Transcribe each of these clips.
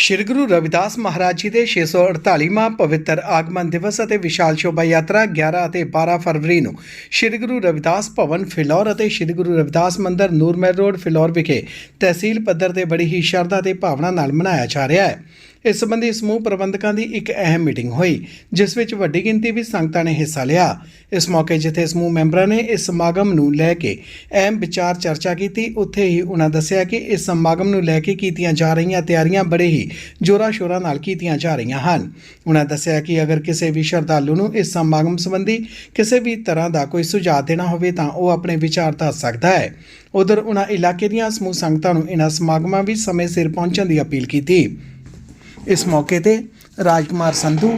ਸ਼੍ਰੀ ਗੁਰੂ ਰਵਿਦਾਸ ਮਹਾਰਾਜ ਜੀ ਦੇ 648ਵਾਂ ਪਵਿੱਤਰ ਆਗਮਨ ਦਿਵਸ ਅਤੇ ਵਿਸ਼ਾਲ ਸ਼ੋਭਾ ਯਾਤਰਾ 11 ਅਤੇ 12 ਫਰਵਰੀ ਨੂੰ ਸ਼੍ਰੀ ਗੁਰੂ ਰਵਿਦਾਸ ਭਵਨ, ਫਿਲੌਰ ਅਤੇ ਸ਼੍ਰੀ ਗੁਰੂ ਰਵਿਦਾਸ ਮੰਦਰ, ਨੂਰਮਹਿਲ ਰੋਡ, ਫਿਲੌਰ ਵਿਖੇ ਤਹਿਸੀਲ ਪੱਧਰ ਤੇ ਬੜੀ ਹੀ ਸ਼ਰਧਾ ਤੇ ਭਾਵਨਾ ਨਾਲ ਮਨਾਇਆ ਜਾ ਰਿਹਾ ਹੈ। ਇਸ ਸੰਬੰਧੀ ਸਮੂਹ ਪ੍ਰਬੰਧਕਾਂ ਦੀ ਇੱਕ ਅਹਿਮ ਮੀਟਿੰਗ ਹੋਈ, ਜਿਸ ਵਿੱਚ ਵੱਡੀ ਗਿਣਤੀ ਵਿੱਚ ਸੰਗਤਾਂ ਨੇ ਹਿੱਸਾ ਲਿਆ। ਇਸ ਮੌਕੇ ਜਿੱਥੇ ਸਮੂਹ ਮੈਂਬਰਾਂ ਨੇ ਇਸ ਸਮਾਗਮ ਨੂੰ ਲੈ ਕੇ ਅਹਿਮ ਵਿਚਾਰ ਚਰਚਾ ਕੀਤੀ, ਉੱਥੇ ਹੀ ਉਹਨਾਂ ਦੱਸਿਆ ਕਿ ਇਸ ਸਮਾਗਮ ਨੂੰ ਲੈ ਕੇ ਕੀਤੀਆਂ ਜਾ ਰਹੀਆਂ ਤਿਆਰੀਆਂ ਬੜੇ ਹੀ ਜੋਰਾਂ ਸ਼ੋਰਾਂ ਨਾਲ ਕੀਤੀਆਂ ਜਾ ਰਹੀਆਂ ਹਨ। ਉਹਨਾਂ ਦੱਸਿਆ ਕਿ ਅਗਰ ਕਿਸੇ ਵੀ ਸ਼ਰਧਾਲੂ ਨੂੰ ਇਸ ਸਮਾਗਮ ਸੰਬੰਧੀ ਕਿਸੇ ਵੀ ਤਰ੍ਹਾਂ ਦਾ ਕੋਈ ਸੁਝਾਅ ਦੇਣਾ ਹੋਵੇ, ਤਾਂ ਉਹ ਆਪਣੇ ਵਿਚਾਰ ਦੱਸ ਸਕਦਾ ਹੈ। ਉਧਰ ਉਹਨਾਂ ਇਲਾਕੇ ਦੀਆਂ ਸਮੂਹ ਸੰਗਤਾਂ ਨੂੰ ਇਹਨਾਂ ਸਮਾਗਮਾਂ ਵਿੱਚ ਸਮੇਂ ਸਿਰ ਪਹੁੰਚਣ ਦੀ ਅਪੀਲ ਕੀਤੀ। ਇਸ ਮੌਕੇ ਤੇ ਰਾਜਕੁਮਾਰ ਸੰਧੂ,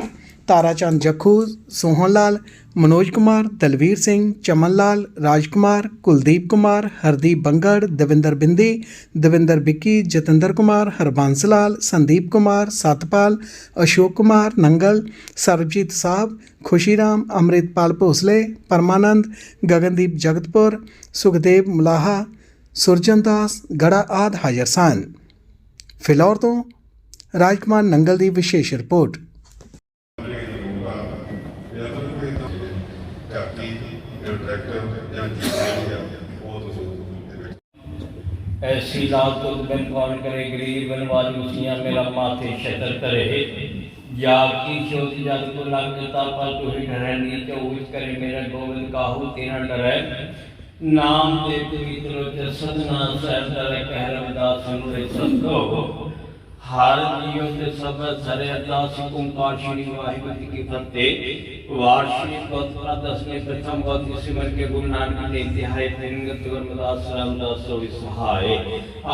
ਤਾਰਾਚੰਦ ਜੱਖੂ ਸੋਹਣ ਲਾਲ ਮਨੋਜ ਕੁਮਾਰ, ਦਲਵੀਰ ਸਿੰਘ ਚਮਨ ਲਾਲ ਰਾਜਕੁਮਾਰ, ਕੁਲਦੀਪ ਕੁਮਾਰ, ਹਰਦੀਪ ਬੰਗੜ, ਦਵਿੰਦਰ ਬਿੰਦੀ, ਦਵਿੰਦਰ ਵਿੱਕੀ, ਜਤਿੰਦਰ ਕੁਮਾਰ, ਹਰਬੰਸ ਲਾਲ, ਸੰਦੀਪ ਕੁਮਾਰ, ਸਤਪਾਲ, ਅਸ਼ੋਕ ਕੁਮਾਰ, ਨੰਗਲ, ਸਰਬਜੀਤ ਸਾਹਿਬ, ਖੁਸ਼ੀਰਾਮ, ਅੰਮ੍ਰਿਤਪਾਲ ਭੋਸਲੇ, ਪਰਮਾਨੰਦ, ਗਗਨਦੀਪ ਜਗਤਪੁਰ, ਸੁਖਦੇਵ ਮੁਲਾਹਾ ਸੁਰਜਨਦਾਸ ਗੜਾ ਆਦ ਹਾਜ਼ਰ ਸਨ। ਫਿਲੌਰ ਤੋਂ ਰਾਜਕੁਮਾਰ ਨੰਗਲ ਦੀ ਵਿਸ਼ੇਸ਼ ਰਿਪੋਰਟ ਝਾਕੀ ਜਾਂ ਟਰੈਕਟਰ ਜਾਂ ਜੀਸੀਬੀ ਆ ਉਹ ਤੁਸੀਂ ਇਹਦੇ ਵਿੱਚ ऐसी लाल तो बन कौन करे गरीब बनवाज मुसिया मेरा माथे शतर करे जाग की ज्योति जग को लग जता पर तू ही ठहरनी चौबीस करे मेरा गोविंद काहू तेरा डरे नाम ਦੇ ਪਵਿੱਤਰ ਤੇ ਸਦਨਾ ਸਾਹਿਬ ਦਾ ਕਹਿ ਰਵਿਦਾਸ ਨੂੰ ਰੇ ਸੰਤੋ ਹਰ ਜੀਵ ਦੇ ਸਭ ਸਰੇ ਅਰਦਾਸ ਓੰਕਾਰ ਸ਼੍ਰੀ ਵਾਹਿਗੁਰੂ ਜੀ ਕੀ ਫਤਿਹ। ਵਾਰਸ਼ਿਕ ਗੋਤਰਾ ਦਸਵੇਂ ਪ੍ਰਥਮ ਗੋਤੀ ਸਿਮਰ ਕੇ ਗੁਰੂ ਨਾਨਕ ਦੇ ਇੰਤਹਾਈ ਫਿਰੰਗਤ ਗੁਰਮਦਾਸ ਰਾਮਦਾਸ ਸੋ ਸਹਾਏ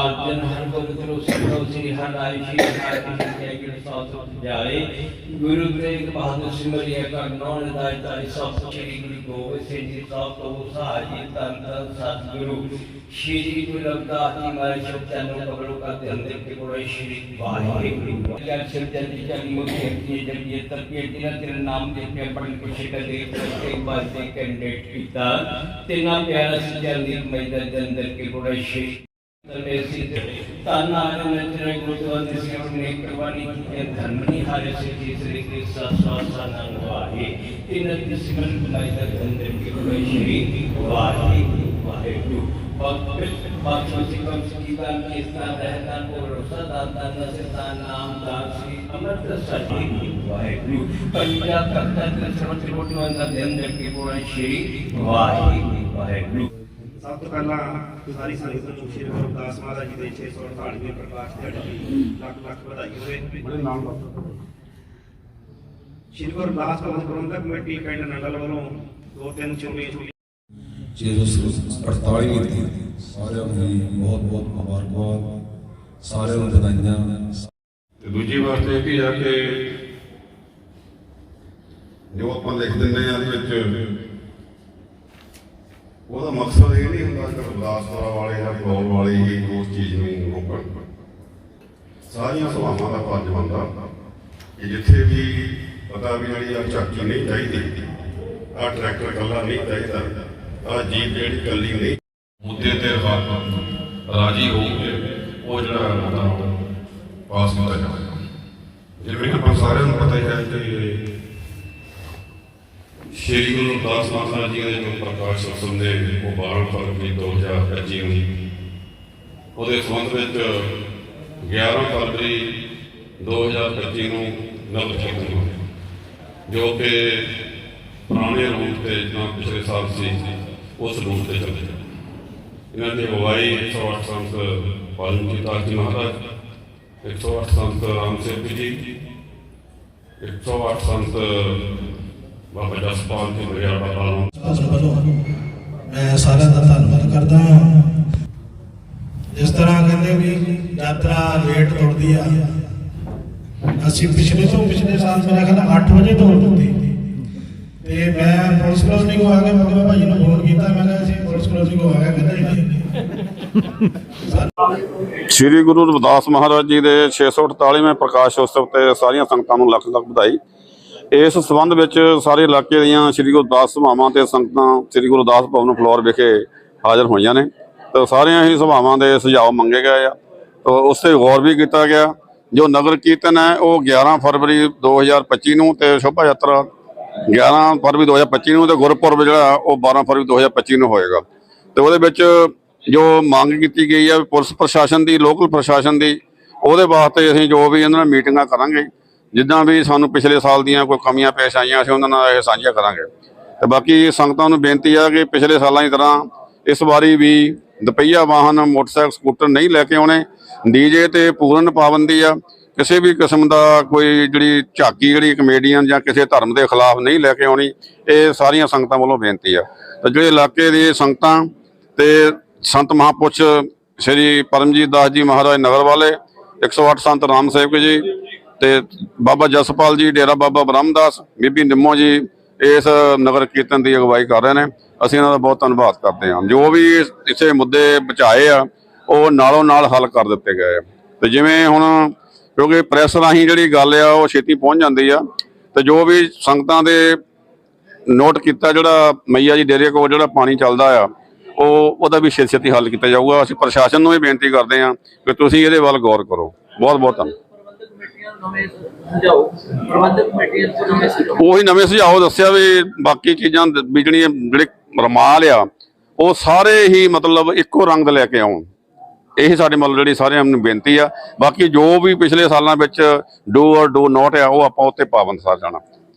ਅਰਜਨ ਹਰ ਗੋਬਿੰਦ ਰੋ ਸਿਮਰੋ ਸ੍ਰੀ ਹਰਿ ਰਾਇ ਸ਼੍ਰੀ ਹਰਿ ਕ੍ਰਿਸ਼ਨ ਜੈ ਗਿਰ ਸਾਥ ਜਾਏ। ਗੁਰੂ ਗ੍ਰੰਥ ਬਹਾਦਰ ਸਿਮਰਿਆ ਕਰ ਨੌ ਨਿਦਾਇ ਤਾਰੀ ਸਭ ਸ੍ਰੀ ਗੁਰੂ ਗੋਬਿੰਦ ਸਿੰਘ ਜੀ ਸਾਹਿਬ ਤੋਂ ਸਹਾਈ ਤਨ ਤਨ ਸਤਿਗੁਰੂ। ਸ਼੍ਰੀ ਗੁਰੂ ਰਵਿਦਾਸ ਜੀ ਮਹਾਰਾਜ ਸ਼ਬਦ ਚੰਨੋ ਕਬਰੋ ਕਰਦੇ ਅੰਦਰ ਕੇ ਕੋਲੇ ਸ਼੍ਰੀ ਵਾਹਿਗੁਰੂ। ਜਨ ਸਿਰ ਜਨ ਜੀ ਜਨ ਮੁਖੇ ਕੀ ਜਨ ਇਹ ਤਰਪੀਏ ਤਿਨਾ ਤੇਰੇ ਨਾਮ ਦੇ ਕੇ ਪੜਨ ਕੋ ਸ਼ਿਕਰ ਦੇ ਕੇ ਬਾਰ ਦੇ ਕੈਂਡੀਡੇਟ ਕੀਤਾ। ਤਿਨਾ ਪਿਆਰਾ ਸੀ ਜਨ ਦੀ ਮੈਦਾਨ ਦੇ ਅੰਦਰ ਕੇ ਕੋਲੇ ਸ਼੍ਰੀ ਤਮੇਸੀ ਤਾਨਾ ਆਨੰਦ ਤੇਰੇ ਗੁਰਦੁਆਰੇ ਦੇ ਸੇਵਕ ਨੇ ਕੁਰਬਾਨੀ ਕੀਤੀ ਧਰਮ ਨਹੀਂ ਹਾਰੇ ਸੇ ਜੀ ਸ੍ਰੀ ਕ੍ਰਿਸ਼ਨ ਸਾਸਾ ਨੰਗਵਾਹੀ ਤਿਨ ਦੀ ਸਿਮਰਨ ਬੁਲਾਈ ਦਾ ਅੰਦਰ ਕੇ ਕੋਲੇ ਸ਼੍ਰੀ ਵਾਹਿਗੁਰੂ। ਵਾਹਿਗੁਰੂ ਬਾਕੀ ਸਿਕਮ ਸਿਕੀਦਾਨ ਕੇ ਸਥਾਨ ਰਹਿਤਾ ਕੋ ਰੋਸਾ ਦਾਤਾ ਨਸਤਾ ਨਾਮ ਦਾਸੀ ਅਮਰਤ ਸਤੀ ਵਾਹਿਗੁਰੂ ਪੰਜਾ ਕਰਤਾ ਤੇ ਸਰਵ ਤ੍ਰਿਕੋਟਿ ਦੇ ਅੰਦਰ ਕੇ ਕੋਲੇ ਸ਼੍ਰੀ ਵਾਹਿਗੁਰੂ ਵਾਹਿਗੁਰੂ ਸਭ ਤੋਂ ਪਹਿਲਾਂ ਸਾਰੀ ਸੰਗਤ ਨੂੰ ਸ਼੍ਰੀ ਗੁਰੂ ਰਵਿਦਾਸ ਮਹਾਰਾਜ ਜੀ ਦੇ 648ਵੇਂ ਪ੍ਰਕਾਸ਼ ਦਿਹਾੜੇ ਦੀ ਲੱਖ ਲੱਖ ਵਧਾਈ ਹੋਵੇ ਬੜੇ ਨਾਮ ਸ਼੍ਰੀ ਗੁਰੂ ਰਵਿਦਾਸ ਭਵਨ ਪ੍ਰਬੰਧਕ ਕਮੇਟੀ ਪਿੰਡ ਨੰਗਲ ਵੱਲੋਂ ਦੋ ਤਿੰਨ ਚੋਣੀਆਂ ਚੋਣੀਆਂ 648ਵੀਂ ਦੀ ਸਾਰਿਆਂ ਨੂੰ ਬਹੁਤ ਬਹੁਤ ਮੁਬਾਰਕਬਾਦ। ਸਾਰਿਆਂ ਨੂੰ ਵਧਾਈਆਂ। ਤੇ ਦੂਜੀ ਵਾਸਤੇ ਇਹ ਵੀ ਆ ਕਿ ਜੋ ਆਪਾਂ ਲਿਖ ਦਿੰਦੇ ਆ ਇਹਦੇ ਵਿੱਚ, ਉਹਦਾ ਮਕਸਦ ਇਹ ਨਹੀਂ ਹੁੰਦਾ ਕਿ ਰਵਿਦਾਸਪੁਰਾ ਵਾਲੇ ਜਾਂ ਫਲੋਰ ਵਾਲੇ ਹੀ ਉਸ ਚੀਜ਼ ਨੂੰ ਰੋਕਣ। ਸਾਰੀਆਂ ਸਭਾਵਾਂ ਦਾ ਫਰਜ਼ ਬਣਦਾ ਕਿ ਜਿੱਥੇ ਵੀ ਪਤਾ ਵੀ ਵਾਲੀ ਆ ਝਾਕੀ ਨਹੀਂ ਚਾਹੀਦੀ, ਆ ਟਰੈਕਟਰ ਕੱਲਾ ਨਹੀਂ ਚਾਹੀਦਾ। ਆ ਜੀਪ ਜਿਹੜੀ ਕੱਲੀ ਨਹੀਂ ਮੁੱਦੇ ਤੇ ਰਾ- ਰਾਜੀ ਹੋ ਕੇ ਉਹ ਜਿਹੜਾ ਮੁੱਦਾ ਪਾਸ ਕੀਤਾ ਜਾਵੇ ਜਿਵੇਂ ਕਿ ਆਪਾਂ ਸਾਰਿਆਂ ਨੂੰ ਪਤਾ ਹੀ ਹੈ ਕਿ ਸ਼੍ਰੀ ਗੁਰੂ ਰਵਿਦਾਸ ਮਹਾਰਾਜ ਜੀ ਦੇ ਜੋ ਪ੍ਰਕਾਸ਼ ਉਤਸਵ ਦੇ ਉਹ 12 ਫਰਵਰੀ 2025 ਨੂੰ ਉਹਦੇ ਸੰਬੰਧ ਵਿੱਚ 11 ਫਰਵਰੀ 2025 ਨੂੰ ਨਵ ਕੀਰਤਨ ਹੋਇਆ ਜੋ ਕਿ ਪੁਰਾਣੇ ਰੂਪ ਤੇ ਜਿੱਦਾਂ ਪਿਛਲੇ ਸਾਲ ਸੀ। ਉਸ ਰੂਪ ਤੇ ਚੱਲੇ ਇਹਨਾਂ ਦੀ ਅਗਵਾਈ 108 ਸੰਤ ਪਾਲਨ ਜੀ ਜੀ ਮਹਾਰਾਜ 108 ਸੰਤ ਰਾਮ ਸਿੰਘ ਜੀ 108 ਸੰਤ ਬਾਬਾ ਜਸਪਾਲ ਜੀ ਮਰਿਆਦਾ ਪਾਲਨ ਉਸ ਮੈਂ ਸਾਰਿਆਂ ਦਾ ਧੰਨਵਾਦ ਕਰਦਾ ਹਾਂ। ਜਿਸ ਤਰ੍ਹਾਂ ਕਹਿੰਦੇ ਵੀ ਯਾਤਰਾ ਲੇਟ ਤੁਰਦੀ ਆ, ਅਸੀਂ ਪਿਛਲੇ ਤੋਂ ਪਿਛਲੇ ਸਾਲ ਮੇਰਾ ਖਿਆਲ 8 ਵਜੇ ਤੋੜ ਦਿੱਤੀ ਤੇ ਮੈਂ ਪੁਲਿਸ ਕਲੋਨੀ ਆ ਕੇ ਮੈਂ ਕਿਹਾ ਨੂੰ ਫੋਨ ਕੀਤਾ, ਮੈਂ ਕਿਹਾ ਅਸੀਂ ਪੁਲਿਸ ਕਲੋਨੀ ਆ ਗਏ ਕਹਿੰਦਾ ਨਹੀਂ। ਸ੍ਰੀ ਗੁਰੂ ਰਵਿਦਾਸ ਮਹਾਰਾਜ ਜੀ ਦੇ 648ਵੇਂ ਪ੍ਰਕਾਸ਼ ਉਤਸਵ ਤੇ ਸਾਰੀਆਂ ਸੰਗਤਾਂ ਨੂੰ ਲੱਖ ਲੱਖ ਵਧਾਈ। ਇਸ ਸਬੰਧ ਵਿੱਚ ਸਾਰੇ ਇਲਾਕੇ ਦੀਆਂ ਸ੍ਰੀ ਗੁਰੂ ਦਾਸ ਸਭਾਵਾਂ ਤੇ ਸੰਗਤਾਂ ਸ੍ਰੀ ਗੁਰੂ ਦਾਸ ਭਵਨ ਫਲੋਰ ਵਿਖੇ ਹਾਜ਼ਰ ਹੋਈਆਂ ਨੇ। ਤੇ ਸਾਰੀਆਂ ਹੀ ਸਭਾਵਾਂ ਦੇ ਸੁਝਾਅ ਮੰਗੇ ਗਏ ਆ। ਤੇ ਉਸ ਤੇ ਗੌਰ ਵੀ ਕੀਤਾ ਗਿਆ। ਜੋ ਨਗਰ ਕੀਰਤਨ ਹੈ, ਉਹ 11 ਫਰਵਰੀ 2025 ਨੂੰ ਤੇ ਸ਼ੋਭਾ ਯਾਤਰਾ 11 ਫਰਵਰੀ 2025 ਨੂੰ ਤੇ ਗੁਰਪੁਰਬ ਜਿਹੜਾ ਉਹ 12 ਫਰਵਰੀ 2025 ਨੂੰ ਹੋਏਗਾ। ਤੇ ਉਹਦੇ ਵਿੱਚ ਜੋ ਮੰਗ ਕੀਤੀ ਗਈ ਹੈ ਪੁਲਿਸ ਪ੍ਰਸ਼ਾਸਨ ਦੀ, ਲੋਕਲ ਪ੍ਰਸ਼ਾਸਨ ਦੀ, ਉਹਦੇ ਵਾਸਤੇ ਅਸੀਂ ਜੋ ਵੀ ਇਹਨਾਂ ਨਾਲ ਮੀਟਿੰਗਾਂ ਕਰਾਂਗੇ, ਜਿੱਦਾਂ ਵੀ ਸਾਨੂੰ ਪਿਛਲੇ ਸਾਲ ਦੀਆਂ ਕੋਈ ਕਮੀਆਂ ਪੇਸ਼ ਆਈਆਂ, ਅਸੀਂ ਉਹਨਾਂ ਨਾਲ ਇਹ ਸਾਂਝੀਆਂ ਕਰਾਂਗੇ। ਤੇ ਬਾਕੀ ਸੰਗਤਾਂ ਨੂੰ ਬੇਨਤੀ ਆ ਕਿ ਪਿਛਲੇ ਸਾਲਾਂ ਦੀ ਤਰ੍ਹਾਂ ਇਸ ਵਾਰੀ ਵੀ ਦੁਪਹੀਆ ਵਾਹਨ, ਮੋਟਰਸਾਈਕਲ, ਸਕੂਟਰ ਨਹੀਂ ਲੈ ਕੇ ਆਉਣੇ। ਡੀਜੇ ਤੇ ਪੂਰਨ ਪਾਬੰਦੀ ਆ। ਕਿਸੇ ਵੀ ਕਿਸਮ ਦਾ ਕੋਈ ਜਿਹੜੀ ਝਾਕੀ, ਜਿਹੜੀ ਕਮੇਡੀਅਨ ਜਾਂ ਕਿਸੇ ਧਰਮ ਦੇ ਖਿਲਾਫ ਨਹੀਂ ਲੈ ਕੇ ਆਉਣੀ, ਇਹ ਸਾਰੀਆਂ ਸੰਗਤਾਂ ਵੱਲੋਂ ਬੇਨਤੀ ਆ। ਤੇ ਜਿਹੜੇ ਇਲਾਕੇ ਦੇ ਸੰਗਤਾਂ ਤੇ ਸੰਤ ਮਹਾਪੁਰਸ਼ ਸ੍ਰੀ ਪਰਮਜੀਤ ਦਾਸ ਜੀ ਮਹਾਰਾਜ ਨਗਰ ਵਾਲੇ 108 ਸੰਤ ਰਾਮ ਸੇਵਕ ਜੀ ਤੇ ਬਾਬਾ ਜਸਪਾਲ ਜੀ, ਡੇਰਾ ਬਾਬਾ ਬ੍ਰਹਮਦਾਸ, ਬੀਬੀ ਨਿੰਮੋ ਜੀ, ਇਸ ਨਗਰ ਕੀਰਤਨ ਦੀ ਅਗਵਾਈ ਕਰ ਰਹੇ ਨੇ। ਅਸੀਂ ਇਹਨਾਂ ਦਾ ਬਹੁਤ ਧੰਨਵਾਦ ਕਰਦੇ ਹਾਂ। ਜੋ ਵੀ ਇਸੇ ਮੁੱਦੇ ਬਚਾਏ ਆ, ਉਹ ਨਾਲੋਂ ਨਾਲ ਹੱਲ ਕਰ ਦਿੱਤੇ ਗਏ ਆ। ਤੇ ਜਿਵੇਂ ਹੁਣ ਕਿਉਂਕਿ ਪ੍ਰੈਸ ਰਾਹੀਂ ਜਿਹੜੀ ਗੱਲ ਆ ਉਹ ਛੇਤੀ ਪਹੁੰਚ ਜਾਂਦੀ ਆ। ਤੇ ਜੋ ਵੀ ਸੰਗਤਾਂ ਦੇ ਨੋਟ ਕੀਤਾ ਜਿਹੜਾ ਮਈਆ ਜੀ ਡੇਰੇ ਕੋਲ ਜਿਹੜਾ ਪਾਣੀ ਚੱਲਦਾ ਆ ਉਹ ਉਹਦਾ ਵੀ ਛੇਤੀ ਛੇਤੀ ਹੱਲ ਕੀਤਾ ਜਾਊਗਾ। ਅਸੀਂ ਪ੍ਰਸ਼ਾਸਨ ਨੂੰ ਵੀ ਬੇਨਤੀ ਕਰਦੇ ਹਾਂ ਕਿ ਤੁਸੀਂ ਇਹਦੇ ਵੱਲ ਗੌਰ ਕਰੋ। ਬਹੁਤ ਬਹੁਤ ਧੰਨਵਾਦ ਨਵੇਂ ਸੁਝਾਓ ਉਹੀ ਨਵੇਂ ਸੁਝਾਅ ਦੱਸਿਆ ਵੀ ਬਾਕੀ ਚੀਜ਼ਾਂ ਜਿਹੜੀਆਂ ਜਿਹੜੇ ਰਮਾਲ ਆ ਉਹ ਸਾਰੇ ਹੀ ਮਤਲਬ ਇੱਕੋ ਰੰਗ ਦੇ ਲੈ ਕੇ ਆਉਣ। ਇਹ ਸਾਡੇ ਮਤਲਬ ਜਿਹੜੀ ਸਾਰਿਆਂ ਨੂੰ ਬੇਨਤੀ ਆ। ਬਾਕੀ ਜੋ ਵੀ ਪਿਛਲੇ ਸਾਲਾਂ ਵਿੱਚ ਡੂ ਔਰ ਡੂ ਨੋਟ ਆ, ਉਹ ਆਪਾਂ ਉੱਤੇ ਪਾਬੰਦ ਸਰ ਜਾਣਾ।